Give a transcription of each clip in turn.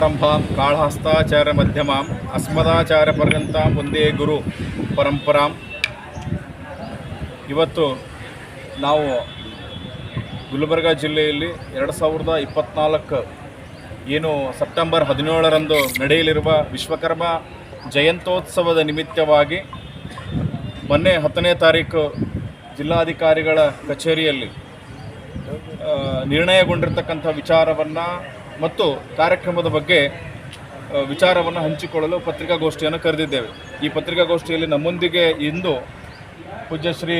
ಪ್ರಾರಂಭಾಂ ಕಾಳಹಸ್ತಾಚಾರ ಮಧ್ಯಮಾಂ ಅಸ್ಮದಾಚಾರ ಪರ್ಯಂತ ಒಂದೇ ಗುರು ಪರಂಪರಾಂ. ಇವತ್ತು ನಾವು ಗುಲ್ಬರ್ಗ ಜಿಲ್ಲೆಯಲ್ಲಿ ಎರಡು ಸಾವಿರದ ಇಪ್ಪತ್ತ್ನಾಲ್ಕು ಏನು ಸೆಪ್ಟೆಂಬರ್ ಹದಿನೇಳರಂದು ನಡೆಯಲಿರುವ ವಿಶ್ವಕರ್ಮ ಜಯಂತ್ಯೋತ್ಸವದ ನಿಮಿತ್ತವಾಗಿ ಮೊನ್ನೆ ಹತ್ತನೇ ತಾರೀಕು ಜಿಲ್ಲಾಧಿಕಾರಿಗಳ ಕಚೇರಿಯಲ್ಲಿ ನಿರ್ಣಯಗೊಂಡಿರ್ತಕ್ಕಂಥ ವಿಚಾರವನ್ನು ಮತ್ತು ಕಾರ್ಯಕ್ರಮದ ಬಗ್ಗೆ ವಿಚಾರವನ್ನು ಹಂಚಿಕೊಳ್ಳಲು ಪತ್ರಿಕಾಗೋಷ್ಠಿಯನ್ನು ಕರೆದಿದ್ದೇವೆ. ಈ ಪತ್ರಿಕಾಗೋಷ್ಠಿಯಲ್ಲಿ ನಮ್ಮೊಂದಿಗೆ ಇಂದು ಪೂಜ್ಯ ಶ್ರೀ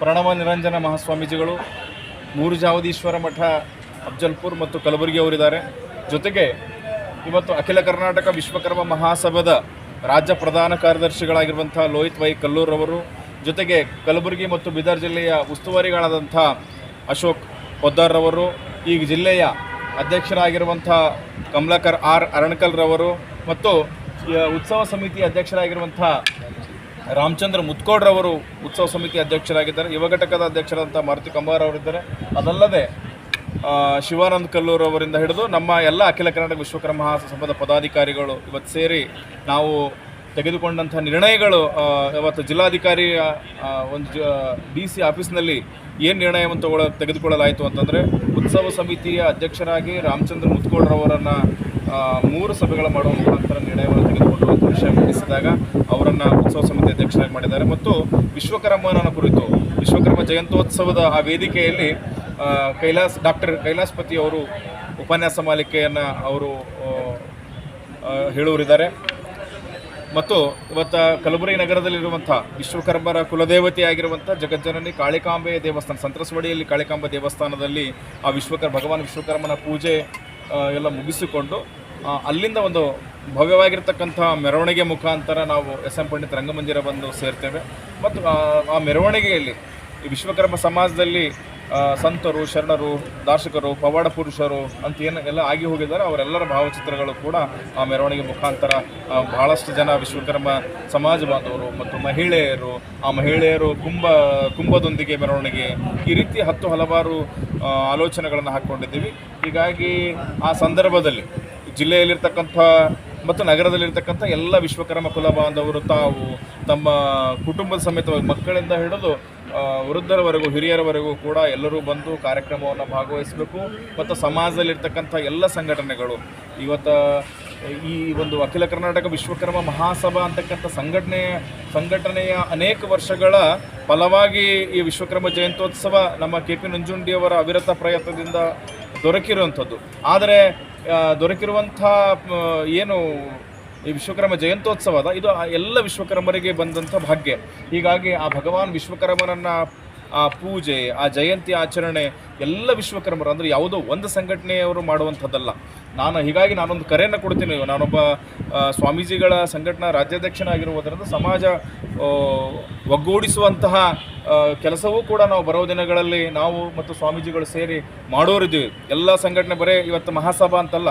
ಪ್ರಣವ ನಿರಂಜನ ಮಹಾಸ್ವಾಮೀಜಿಗಳು ಮೂರು ಜಾವದೀಶ್ವರ ಮಠ, ಅಫ್ಜಲ್ಪುರ್ ಮತ್ತು ಕಲಬುರಗಿ ಅವರಿದ್ದಾರೆ. ಜೊತೆಗೆ ಇವತ್ತು ಅಖಿಲ ಕರ್ನಾಟಕ ವಿಶ್ವಕರ್ಮ ಮಹಾಸಭಾದ ರಾಜ್ಯ ಪ್ರಧಾನ ಕಾರ್ಯದರ್ಶಿಗಳಾಗಿರುವಂಥ ಲೋಹಿತ್ ವೈ ಕಲ್ಲೂರವರು ಜೊತೆಗೆ ಕಲಬುರಗಿ ಮತ್ತು ಬೀದರ್ ಜಿಲ್ಲೆಯ ಉಸ್ತುವಾರಿಗಳಾದಂಥ ಅಶೋಕ್ ಪೊದ್ದಾರ್ರವರು ಈ ಜಿಲ್ಲೆಯ ಅಧ್ಯಕ್ಷರಾಗಿರುವಂಥ ಕಮಲಾಕರ್ ಆರ್ ಅರಣಕಲ್ರವರು ಮತ್ತು ಉತ್ಸವ ಸಮಿತಿ ಅಧ್ಯಕ್ಷರಾಗಿರುವಂಥ ರಾಮಚಂದ್ರ ಮುತ್ಕೋಡ್ರವರು ಉತ್ಸವ ಸಮಿತಿ ಅಧ್ಯಕ್ಷರಾಗಿದ್ದಾರೆ. ಯುವ ಘಟಕದ ಅಧ್ಯಕ್ಷರಾದಂಥ ಮಾರುತಿ ಕಂಬಾರ್ ಅವರಿದ್ದಾರೆ. ಅದಲ್ಲದೆ ಶಿವಾನಂದ ಶಿವಾನಂದ್ ಕಲ್ಲೂರ್ ಅವರಿಂದ ಹಿಡಿದು ನಮ್ಮ ಎಲ್ಲ ಅಖಿಲ ಕರ್ನಾಟಕ ವಿಶ್ವಕರ್ಮ ಸಂಘದ ಪದಾಧಿಕಾರಿಗಳು ಇವತ್ತು ಸೇರಿ ನಾವು ತೆಗೆದುಕೊಂಡಂಥ ನಿರ್ಣಯಗಳು ಇವತ್ತು ಜಿಲ್ಲಾಧಿಕಾರಿಯ ಒಂದು ಜ, ಡಿ ಸಿ ಆಫೀಸ್ನಲ್ಲಿ ಏನು ನಿರ್ಣಯವನ್ನು ತಗೊಳ್ಳ ತೆಗೆದುಕೊಳ್ಳಲಾಯಿತು ಅಂತಂದರೆ ಉತ್ಸವ ಸಮಿತಿಯ ಅಧ್ಯಕ್ಷರಾಗಿ ರಾಮಚಂದ್ರ ಮುತ್ಕೋಳ್ರವರನ್ನು ಮೂರು ಸಭೆಗಳ ಮಾಡುವ ಮುಖಾಂತರ ನಿರ್ಣಯವನ್ನು ತೆಗೆದುಕೊಂಡು ವಿಷಯ ಮಂಡಿಸಿದಾಗ ಅವರನ್ನು ಉತ್ಸವ ಸಮಿತಿ ಅಧ್ಯಕ್ಷರಾಗಿ ಮಾಡಿದ್ದಾರೆ. ಮತ್ತು ವಿಶ್ವಕರ್ಮನ ಕುರಿತು, ವಿಶ್ವಕರ್ಮ ಜಯಂತ್ಯೋತ್ಸವದ ಆ ವೇದಿಕೆಯಲ್ಲಿ ಕೈಲಾಸ್, ಡಾಕ್ಟರ್ ಕೈಲಾಸ್ಪತಿ ಅವರು ಉಪನ್ಯಾಸ ಮಾಲಿಕೆಯನ್ನು ಅವರು ಹೇಳುವರಿದ್ದಾರೆ ಮತ್ತು ಇವತ್ತು ಕಲಬುರಗಿ ನಗರದಲ್ಲಿರುವಂಥ ವಿಶ್ವಕರ್ಮರ ಕುಲದೇವತೆಯಾಗಿರುವಂಥ ಜಗಜ್ಜನನಿ ಕಾಳಿಕಾಂಬೆ ದೇವಸ್ಥಾನ, ಸಂತ್ರಸವಾಡಿಯಲ್ಲಿ ಕಾಳಿಕಾಂಬೆ ದೇವಸ್ಥಾನದಲ್ಲಿ ಆ ವಿಶ್ವಕರ್, ಭಗವಾನ್ ವಿಶ್ವಕರ್ಮನ ಪೂಜೆ ಎಲ್ಲ ಮುಗಿಸಿಕೊಂಡು ಅಲ್ಲಿಂದ ಒಂದು ಭವ್ಯವಾಗಿರ್ತಕ್ಕಂಥ ಮೆರವಣಿಗೆ ಮುಖಾಂತರ ನಾವು ಎಸ್ ಎಂ ಪಂಡಿತ್ ರಂಗಮಂದಿರ ಬಂದು ಸೇರ್ತೇವೆ. ಮತ್ತು ಆ- ಮೆರವಣಿಗೆಯಲ್ಲಿ ಈ ವಿಶ್ವಕರ್ಮ ಸಮಾಜದಲ್ಲಿ ಸಂತರು, ಶರಣರು ದಾರ್ಶಕರು ಪವಾಡ ಪುರುಷರು ಅಂತ ಏನು ಎಲ್ಲ ಆಗಿ ಹೋಗಿದ್ದಾರೆ, ಅವರೆಲ್ಲರ ಭಾವಚಿತ್ರಗಳು ಕೂಡ ಆ ಮೆರವಣಿಗೆ ಮುಖಾಂತರ ಬಹಳಷ್ಟು ಜನ ವಿಶ್ವಕರ್ಮ ಸಮಾಜ ಬಾಂಧವರು ಮತ್ತು ಮಹಿಳೆಯರು, ಆ ಮಹಿಳೆಯರು ಕುಂಭ, ಕುಂಭದೊಂದಿಗೆ ಮೆರವಣಿಗೆ ಈ ರೀತಿ ಹತ್ತು ಹಲವಾರು ಆಲೋಚನೆಗಳನ್ನು ಹಾಕ್ಕೊಂಡಿದ್ದೀವಿ ಹೀಗಾಗಿ ಆ ಸಂದರ್ಭದಲ್ಲಿ ಜಿಲ್ಲೆಯಲ್ಲಿರ್ತಕ್ಕಂಥ ಮತ್ತು ನಗರದಲ್ಲಿರ್ತಕ್ಕಂಥ ಎಲ್ಲ ವಿಶ್ವಕರ್ಮ ಕುಲ ಬಾಂಧವರು ತಾವು ತಮ್ಮ ಕುಟುಂಬದ ಸಮೇತವಾಗಿ ಮಕ್ಕಳಿಂದ ಹಿಡಿದು ವೃದ್ಧರವರೆಗೂ, ಹಿರಿಯರವರೆಗೂ ಕೂಡ ಎಲ್ಲರೂ ಬಂದು ಕಾರ್ಯಕ್ರಮವನ್ನು ಭಾಗವಹಿಸಬೇಕು. ಮತ್ತು ಸಮಾಜದಲ್ಲಿರ್ತಕ್ಕಂಥ ಎಲ್ಲ ಸಂಘಟನೆಗಳು, ಇವತ್ತು ಈ ಒಂದು ಅಖಿಲ ಕರ್ನಾಟಕ ವಿಶ್ವಕರ್ಮ ಮಹಾಸಭಾ ಅಂತಕ್ಕಂಥ ಸಂಘಟನೆ, ಸಂಘಟನೆಯ ಅನೇಕ ವರ್ಷಗಳ ಫಲವಾಗಿ ಈ ವಿಶ್ವಕರ್ಮ ಜಯಂತ್ಯೋತ್ಸವ ನಮ್ಮ ಕೆ ಪಿ ನಂಜುಂಡಿಯವರ ಅವಿರತ ಪ್ರಯತ್ನದಿಂದ ದೊರಕಿರುವಂಥದ್ದು. ಆದರೆ ದೊರಕಿರುವಂಥ ಏನು ಈ ವಿಶ್ವಕರ್ಮ ಜಯಂತೋತ್ಸವದ ಇದು ಎಲ್ಲ ವಿಶ್ವಕರ್ಮರಿಗೆ ಬಂದಂಥ ಭಾಗ್ಯ. ಹೀಗಾಗಿ ಆ ಭಗವಾನ್ ವಿಶ್ವಕರ್ಮನನ್ನು ಆ ಪೂಜೆ, ಆ ಜಯಂತಿ ಆಚರಣೆ ಎಲ್ಲ ವಿಶ್ವಕರ್ಮರು, ಅಂದರೆ ಯಾವುದೋ ಒಂದು ಸಂಘಟನೆಯವರು ಮಾಡುವಂಥದ್ದಲ್ಲ. ನಾನು ಹೀಗಾಗಿ ನಾನೊಂದು ಕರೆಯನ್ನು ಕೊಡ್ತೀನಿ. ನಾನೊಬ್ಬ ಸ್ವಾಮೀಜಿಗಳ ಸಂಘಟನಾ ರಾಜ್ಯಾಧ್ಯಕ್ಷನಾಗಿರುವುದರಿಂದ ಸಮಾಜ ಒಗ್ಗೂಡಿಸುವಂತಹ ಕೆಲಸವೂ ಕೂಡ ನಾವು ಬರೋ ದಿನಗಳಲ್ಲಿ ನಾವು ಮತ್ತು ಸ್ವಾಮೀಜಿಗಳು ಸೇರಿ ಮಾಡೋರಿದ್ದೀವಿ. ಎಲ್ಲ ಸಂಘಟನೆ ಬರೀ ಇವತ್ತು ಮಹಾಸಭಾ ಅಂತಲ್ಲ.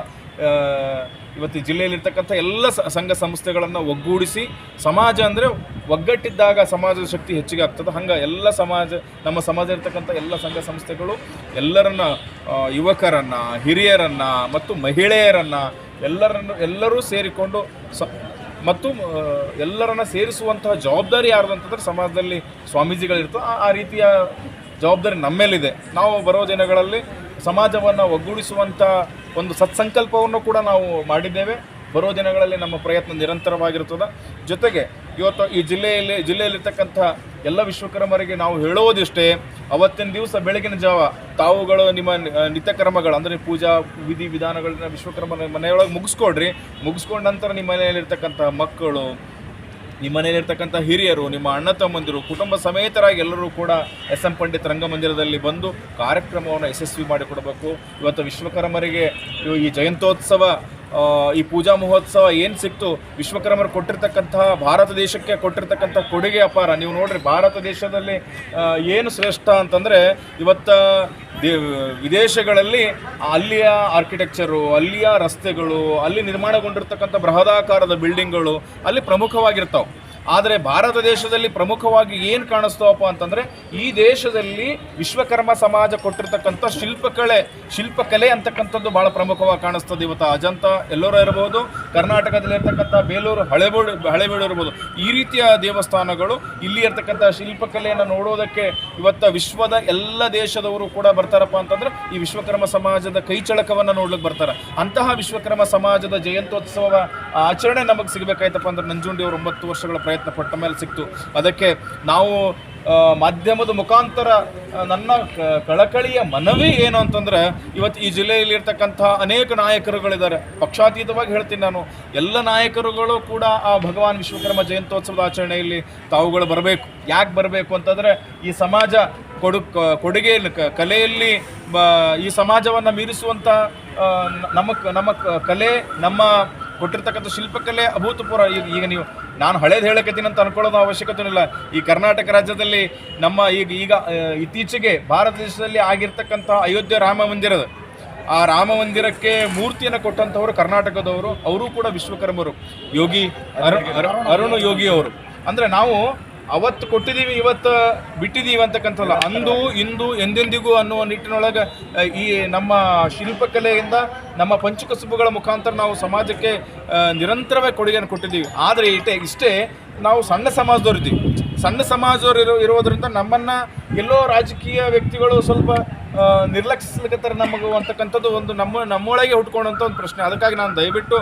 ಇವತ್ತು ಜಿಲ್ಲೆಯಲ್ಲಿರ್ತಕ್ಕಂಥ ಎಲ್ಲ ಸಂಘ ಸಂಸ್ಥೆಗಳನ್ನು ಒಗ್ಗೂಡಿಸಿ ಸಮಾಜ ಅಂದರೆ ಒಗ್ಗಟ್ಟಿದ್ದಾಗ ಸಮಾಜದ ಶಕ್ತಿ ಹೆಚ್ಚಿಗೆ ಆಗ್ತದೆ. ಹಂಗೆ ಎಲ್ಲ ಸಮಾಜ, ನಮ್ಮ ಸಮಾಜ ಇರ್ತಕ್ಕಂಥ ಎಲ್ಲ ಸಂಘ ಸಂಸ್ಥೆಗಳು ಎಲ್ಲರನ್ನ ಯುವಕರನ್ನು, ಹಿರಿಯರನ್ನು ಮತ್ತು ಮಹಿಳೆಯರನ್ನು ಎಲ್ಲರನ್ನು, ಎಲ್ಲರೂ ಸೇರಿಕೊಂಡು ಸ, ಮತ್ತು ಎಲ್ಲರನ್ನ ಸೇರಿಸುವಂತಹ ಜವಾಬ್ದಾರಿ ಯಾರ್ದು ಅಂತಂದ್ರೆ ಸಮಾಜದಲ್ಲಿ ಸ್ವಾಮೀಜಿಗಳಿರ್ತೋ ಆ ರೀತಿಯ ಜವಾಬ್ದಾರಿ ನಮ್ಮೇಲಿದೆ. ನಾವು ಬರೋ ದಿನಗಳಲ್ಲಿ ಸಮಾಜವನ್ನು ಒಗ್ಗೂಡಿಸುವಂಥ ಒಂದು ಸತ್ಸಂಕಲ್ಪವನ್ನು ಕೂಡ ನಾವು ಮಾಡಿದ್ದೇವೆ. ಬರೋ ದಿನಗಳಲ್ಲಿ ನಮ್ಮ ಪ್ರಯತ್ನ ನಿರಂತರವಾಗಿರ್ತದೆ ಜೊತೆಗೆ ಇವತ್ತು ಈ ಜಿಲ್ಲೆಯಲ್ಲಿ, ಜಿಲ್ಲೆಯಲ್ಲಿರ್ತಕ್ಕಂಥ ಎಲ್ಲ ವಿಶ್ವಕರ್ಮರಿಗೆ ನಾವು ಹೇಳೋದಿಷ್ಟೇ, ಅವತ್ತಿನ ದಿವಸ ಬೆಳಗಿನ ಜಾವ ತಾವುಗಳು ನಿಮ್ಮ ನಿತ್ಯಕ್ರಮಗಳು ಅಂದರೆ ಪೂಜಾ ವಿಧಿ ವಿಧಾನಗಳನ್ನ ವಿಶ್ವಕರ್ಮನ ಮನೆಯೊಳಗೆ ಮುಗಿಸ್ಕೊಡ್ರಿ. ಮುಗಿಸ್ಕೊಂಡ ನಂತರ ನಿಮ್ಮ ಮನೆಯಲ್ಲಿರ್ತಕ್ಕಂಥ ಮಕ್ಕಳು ನಿಮ್ಮ ಮನೆಯಲ್ಲಿರ್ತಕ್ಕಂಥ ಹಿರಿಯರು, ನಿಮ್ಮ ಅಣ್ಣ ತಮ್ಮಂದಿರು, ಕುಟುಂಬ ಸಮೇತರಾಗಿ ಎಲ್ಲರೂ ಕೂಡ ಎಸ್ ಎಂ ಪಂಡಿತ್ ರಂಗಮಂದಿರದಲ್ಲಿ ಬಂದು ಕಾರ್ಯಕ್ರಮವನ್ನು ಯಶಸ್ವಿ ಮಾಡಿಕೊಡಬೇಕು. ಇವತ್ತು ವಿಶ್ವಕರ್ಮರಿಗೆ ಈ ಜಯಂತ್ಯೋತ್ಸವ ಈ ಪೂಜಾ ಮಹೋತ್ಸವ ಏನು ಸಿಕ್ತು? ವಿಶ್ವಕರ್ಮರು ಕೊಟ್ಟಿರ್ತಕ್ಕಂತಹ ಭಾರತ ದೇಶಕ್ಕೆ ಕೊಟ್ಟಿರ್ತಕ್ಕಂಥ ಕೊಡುಗೆ ಅಪಾರ. ನೀವು ನೋಡ್ರಿ, ಭಾರತ ದೇಶದಲ್ಲಿ ಏನು ಶ್ರೇಷ್ಠ ಅಂತಂದರೆ ಇವತ್ತ ವಿದೇಶಗಳಲ್ಲಿ ಅಲ್ಲಿಯ ಆರ್ಕಿಟೆಕ್ಚರು ಅಲ್ಲಿಯ ರಸ್ತೆಗಳು ಅಲ್ಲಿ ನಿರ್ಮಾಣಗೊಂಡಿರ್ತಕ್ಕಂಥ ಬೃಹದಾಕಾರದ ಬಿಲ್ಡಿಂಗ್ಗಳು ಅಲ್ಲಿ ಪ್ರಮುಖವಾಗಿರ್ತಾವೆ. ಆದರೆ ಭಾರತ ದೇಶದಲ್ಲಿ ಪ್ರಮುಖವಾಗಿ ಏನು ಕಾಣಿಸ್ತವಪ್ಪ ಅಂತಂದರೆ ಈ ದೇಶದಲ್ಲಿ ವಿಶ್ವಕರ್ಮ ಸಮಾಜ ಕೊಟ್ಟಿರ್ತಕ್ಕಂಥ ಶಿಲ್ಪಕಲೆ ಶಿಲ್ಪಕಲೆ ಅಂತಕ್ಕಂಥದ್ದು ಭಾಳ ಪ್ರಮುಖವಾಗಿ ಕಾಣಿಸ್ತದೆ ಇವತ್ತು. ಅಜಂತ ಎಲ್ಲರೂ ಇರ್ಬೋದು, ಕರ್ನಾಟಕದಲ್ಲಿ ಇರ್ತಕ್ಕಂಥ ಬೇಲೂರು, ಹಳೆಬೀಡು ಹಳೆಬೀಡು ಇರ್ಬೋದು. ಈ ರೀತಿಯ ದೇವಸ್ಥಾನಗಳು, ಇಲ್ಲಿ ಇರ್ತಕ್ಕಂಥ ಶಿಲ್ಪಕಲೆಯನ್ನು ನೋಡೋದಕ್ಕೆ ಇವತ್ತು ವಿಶ್ವದ ಎಲ್ಲ ದೇಶದವರು ಕೂಡ ಬರ್ತಾರಪ್ಪ ಅಂತಂದ್ರೆ ಈ ವಿಶ್ವಕರ್ಮ ಸಮಾಜದ ಕೈಚಳಕವನ್ನು ನೋಡ್ಲಿಕ್ಕೆ ಬರ್ತಾರೆ. ಅಂತಹ ವಿಶ್ವಕರ್ಮ ಸಮಾಜದ ಜಯಂತ್ಯೋತ್ಸವ ಆಚರಣೆ ನಮಗೆ ಸಿಗಬೇಕಾಯ್ತಪ್ಪ ಅಂದ್ರೆ ನಂಜುಂಡಿ ಅವರು ಒಂಬತ್ತು ವರ್ಷಗಳ ಪ್ರಯತ್ನ ಪಟ್ಟ ಮೇಲೆ ಸಿಕ್ತು. ಅದಕ್ಕೆ ನಾವು ಮಾಧ್ಯಮದ ಮುಖಾಂತರ ನನ್ನ ಕಳಕಳಿಯ ಮನವಿ ಏನು ಅಂತಂದ್ರೆ, ಇವತ್ತು ಈ ಜಿಲ್ಲೆಯಲ್ಲಿ ಇರ್ತಕ್ಕಂಥ ಅನೇಕ ನಾಯಕರುಗಳಿದ್ದಾರೆ. ಪಕ್ಷಾತೀತವಾಗಿ ಹೇಳ್ತೀನಿ ನಾನು. ಎಲ್ಲ ನಾಯಕರುಗಳು ಕೂಡ ಆ ಭಗವಾನ್ ವಿಶ್ವಕರ್ಮ ಜಯಂತ್ಯೋತ್ಸವದ ಆಚರಣೆಯಲ್ಲಿ ತಾವುಗಳು ಬರಬೇಕು. ಯಾಕೆ ಬರಬೇಕು ಅಂತಂದ್ರೆ, ಈ ಸಮಾಜ ಕೊಡು ಕೊಡುಗೆ ಕಲೆಯಲ್ಲಿ ಈ ಸಮಾಜವನ್ನು ಮೀರಿಸುವಂಥ ನಮ್ಮ ನಮ್ಮ ಕಲೆ, ನಮ್ಮ ಕೊಟ್ಟಿರ್ತಕ್ಕಂಥ ಶಿಲ್ಪಕಲೆ ಅಭೂತಪೂರ್ವ. ಈಗ ನೀವು, ನಾನು ಹಳೇದು ಹೇಳಕತ್ತೀನಿ ಅಂತ ಅನ್ಕೊಳ್ಳೋದು ಅವಶ್ಯಕತೆ ಇಲ್ಲ. ಈ ಕರ್ನಾಟಕ ರಾಜ್ಯದಲ್ಲಿ ನಮ್ಮ ಈಗ ಈಗ ಇತ್ತೀಚೆಗೆ ಭಾರತ ದೇಶದಲ್ಲಿ ಆಗಿರ್ತಕ್ಕಂಥ ಅಯೋಧ್ಯೆ ರಾಮ ಮಂದಿರದ ಆ ರಾಮ ಮಂದಿರಕ್ಕೆ ಮೂರ್ತಿಯನ್ನು ಕೊಟ್ಟಂಥವರು ಕರ್ನಾಟಕದವರು, ಅವರು ಕೂಡ ವಿಶ್ವಕರ್ಮರು. ಯೋಗಿ ಅರು- ಅರು- ಅರುಣ್ ಯೋಗಿ ಅವರು. ಅಂದರೆ ನಾವು ಅವತ್ತು ಕೊಟ್ಟಿದ್ದೀವಿ, ಇವತ್ತು ಬಿಟ್ಟಿದ್ದೀವಿ ಅಂತಕ್ಕಂಥಲ್ಲ. ಅಂದು, ಇಂದು, ಎಂದೆಂದಿಗೂ ಅನ್ನುವ ನಿಟ್ಟಿನೊಳಗೆ ಈ ನಮ್ಮ ಶಿಲ್ಪಕಲೆಯಿಂದ ನಮ್ಮ ಪಂಚಕಸುಬುಗಳ ಮುಖಾಂತರ ನಾವು ಸಮಾಜಕ್ಕೆ ನಿರಂತರವಾಗಿ ಕೊಡುಗೆಯನ್ನು ಕೊಟ್ಟಿದ್ದೀವಿ. ಆದರೆ ಇಷ್ಟೇ ಇಷ್ಟೇ ನಾವು ಸಣ್ಣ ಸಮಾಜದವ್ರು ಇದ್ದೀವಿ ಸಣ್ಣ ಸಮಾಜವ್ರು ಇರೋ ಇರೋದ್ರಿಂದ ನಮ್ಮನ್ನು ಎಲ್ಲೋ ರಾಜಕೀಯ ವ್ಯಕ್ತಿಗಳು ಸ್ವಲ್ಪ ನಿರ್ಲಕ್ಷಿಸ್ಲಿಕ್ಕೆ ನಮಗೂ ಅಂತಕ್ಕಂಥದ್ದು ಒಂದು ನಮ್ಮ, ನಮ್ಮೊಳಗೆ ಹುಟ್ಕೊಂಡಂತ ಒಂದು ಪ್ರಶ್ನೆ. ಅದಕ್ಕಾಗಿ ನಾನು ದಯವಿಟ್ಟು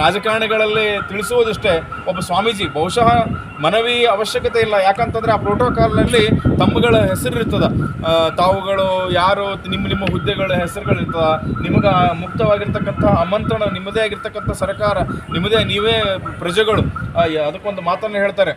ರಾಜಕಾರಣಿಗಳಲ್ಲಿ ತಿಳಿಸುವುದಷ್ಟೇ. ಒಬ್ಬ ಸ್ವಾಮೀಜಿ, ಬಹುಶಃ ಮನವಿ ಅವಶ್ಯಕತೆ ಇಲ್ಲ. ಯಾಕಂತಂದ್ರೆ ಆ ಪ್ರೋಟೋಕಾಲ್ನಲ್ಲಿ ತಮ್ಮಗಳ ಹೆಸರು ಇರ್ತದ. ತಾವುಗಳು ಯಾರು, ನಿಮ್ಮ ನಿಮ್ಮ ಹುದ್ದೆಗಳ ಹೆಸರುಗಳಿರ್ತದ ನಿಮಗೆ ಮುಕ್ತವಾಗಿರ್ತಕ್ಕಂಥ ಆಮಂತ್ರಣ ನಿಮ್ಮದೇ ಆಗಿರ್ತಕ್ಕಂಥ ಸರ್ಕಾರ, ನಿಮ್ಮದೇ, ನೀವೇ ಪ್ರಜೆಗಳು. ಅದಕ್ಕೊಂದು ಮಾತನ್ನು ಹೇಳ್ತಾರೆ.